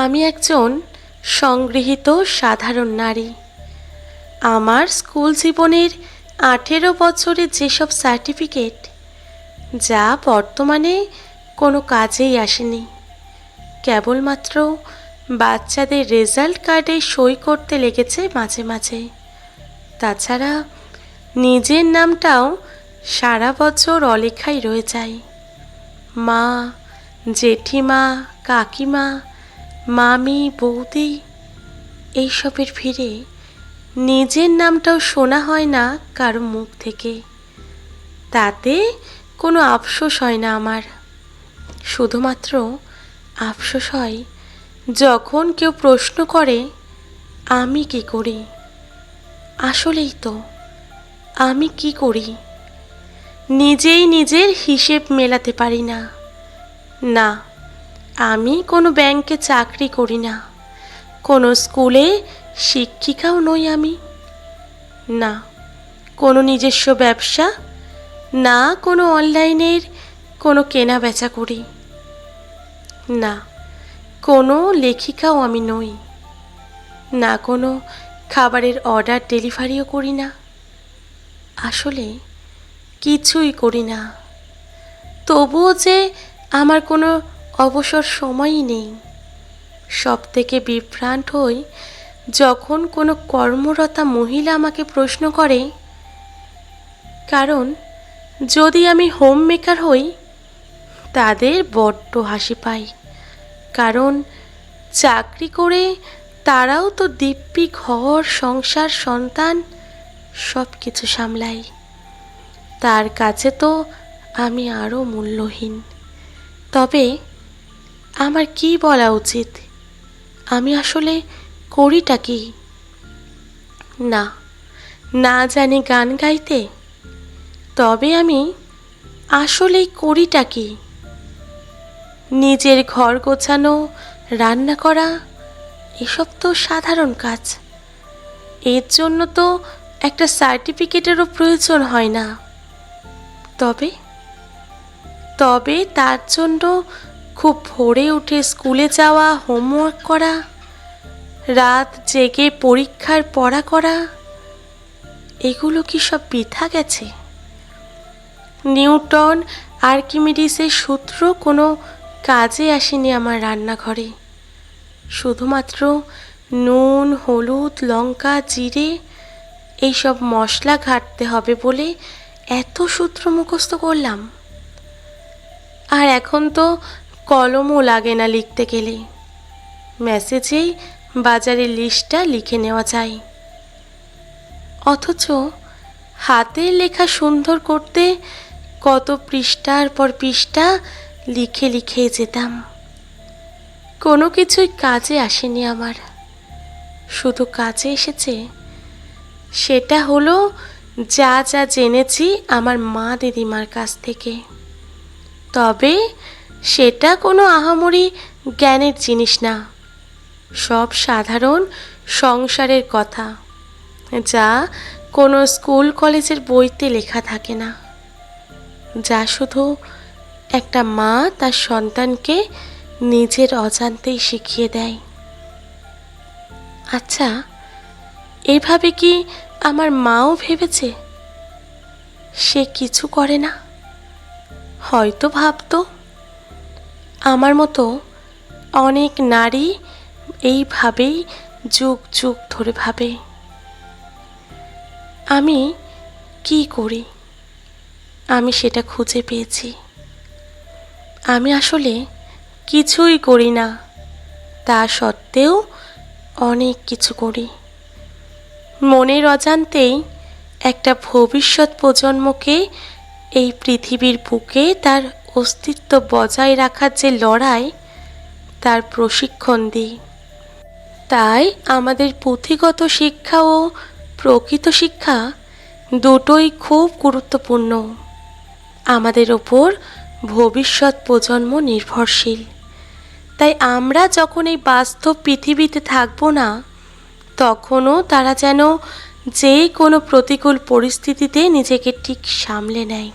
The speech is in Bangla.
আমি একজন সংগৃহীত সাধারণ নারী। আমার স্কুল জীবনের আঠেরো বছরের যেসব সার্টিফিকেট, যা বর্তমানে কোনো কাজেই আসেনি, কেবলমাত্র বাচ্চাদের রেজাল্ট কার্ডে সই করতে লেগেছে মাঝে মাঝে। তাছাড়া নিজের নামটাও সারা বছর অলেখাই রয়ে যায়। মা, জেঠিমা, কাকিমা মামি, বৌদি, এইসবের ভিড়ে নিজের নামটাও শোনা হয় না কারও মুখ থেকে। তাতে কোনো আফসোস হয় না আমার। শুধুমাত্র আফসোস হয়, যখন কেউ প্রশ্ন করে, আমি কি করি? আসলেই তো, আমি কি করি? নিজেই নিজের হিসেব মেলাতে পারি না। না আমি কোনো ব্যাংকে চাকরি করি না। কোনো স্কুলে শিক্ষিকাও নই আমি। না, কোনো নিজস্ব ব্যবসা, না কোনো অনলাইনের কোনো কেনা বেচা করি। না, কোনো লেখিকাও আমি নই। না, কোনো খাবারের অর্ডার ডেলিভারিও করি না। আসলে কিছুই করি না। তবুও যে আমার কোনো অবসর সময়ই নেই। সব থেকে বিভ্রান্ত হই যখন কোনো কর্মরতা মহিলা আমাকে প্রশ্ন করে, কারণ যদি আমি হোম মেকার হই, তাদের বড্ড হাসি পাই। কারণ চাকরি করে তারাও তো দিব্যি ঘর, সংসার, সন্তান সব কিছু সামলাই। তার কাছে তো আমি আরও মূল্যহীন। তবে আমার কি বলা উচিত? আমি আসলে করিটা কি? না না জানি গান গাইতে। তবে আমি আসলেই করিটা কি? নিজের ঘর গোছানো, রান্না করা, এসব তো সাধারণ কাজ। এর জন্য তো একটা সার্টিফিকেটেরও প্রয়োজন হয় না। তবে তবে তার জন্য খুব ভোরে উঠে স্কুলে যাওয়া, হোমওয়ার্ক করা, রাত জেগে পরীক্ষার পড়া করা, এগুলো কি সব বৃথা গেছে? নিউটন, আর্কিমিডিসের সূত্র কোনো কাজে আসেনি আমার রান্নাঘরে। শুধুমাত্র নুন, হলুদ, লঙ্কা, জিরে এইসব মশলা ঘাটতে হবে বলে এত সূত্র মুখস্থ করলাম। আর এখন তো কলমও লাগে না লিখতে গেলে। মেসেজেই বাজারের লিস্টটা লিখে নেওয়া যায়। অথচ হাতের লেখা সুন্দর করতে কত পৃষ্ঠার পর পৃষ্ঠা লিখে লিখে যেতাম। কোনো কিছুই কাজে আসেনি আমার। শুধু কাজে এসেছে। সেটা হলো যা যা জেনেছি আমার মা দিদিমার কাছ থেকে। তবে সেটা কোনো আহামরি জ্ঞানের জিনিস না। সব সাধারণ সংসারের কথা, যা কোনো স্কুল কলেজের বইতে লেখা থাকে না। যা শুধু একটা মা তার সন্তানকে নিজের অজান্তেই শিখিয়ে দেয়। আচ্ছা এভাবে কি আমার মাও ভেবেছে? সে কিছু করে না। হয়তো ভাবতো। আমার মতো অনেক নারী এইভাবেই যুগ যুগ ধরে ভাবে। আমি কি করি? আমি সেটা খুঁজে পেয়েছি। আমি আসলে কিছুই করি না। তা সত্ত্বেও অনেক কিছু করি। মনের অজান্তেই একটা ভবিষ্যৎ প্রজন্মকে এই পৃথিবীর বুকে তার অস্তিত্ব বজায় রাখার যে লড়াই, তার প্রশিক্ষণ দিই। তাই আমাদের পুঁথিগত শিক্ষা ও প্রকৃত শিক্ষা দুটোই খুব গুরুত্বপূর্ণ। আমাদের ওপর ভবিষ্যৎ প্রজন্ম নির্ভরশীল। তাই আমরা যখন এই বাস্তব পৃথিবীতে থাকব না, তখনও তারা যেন যে কোনো প্রতিকূল পরিস্থিতিতে নিজেকে ঠিক সামলে নেয়।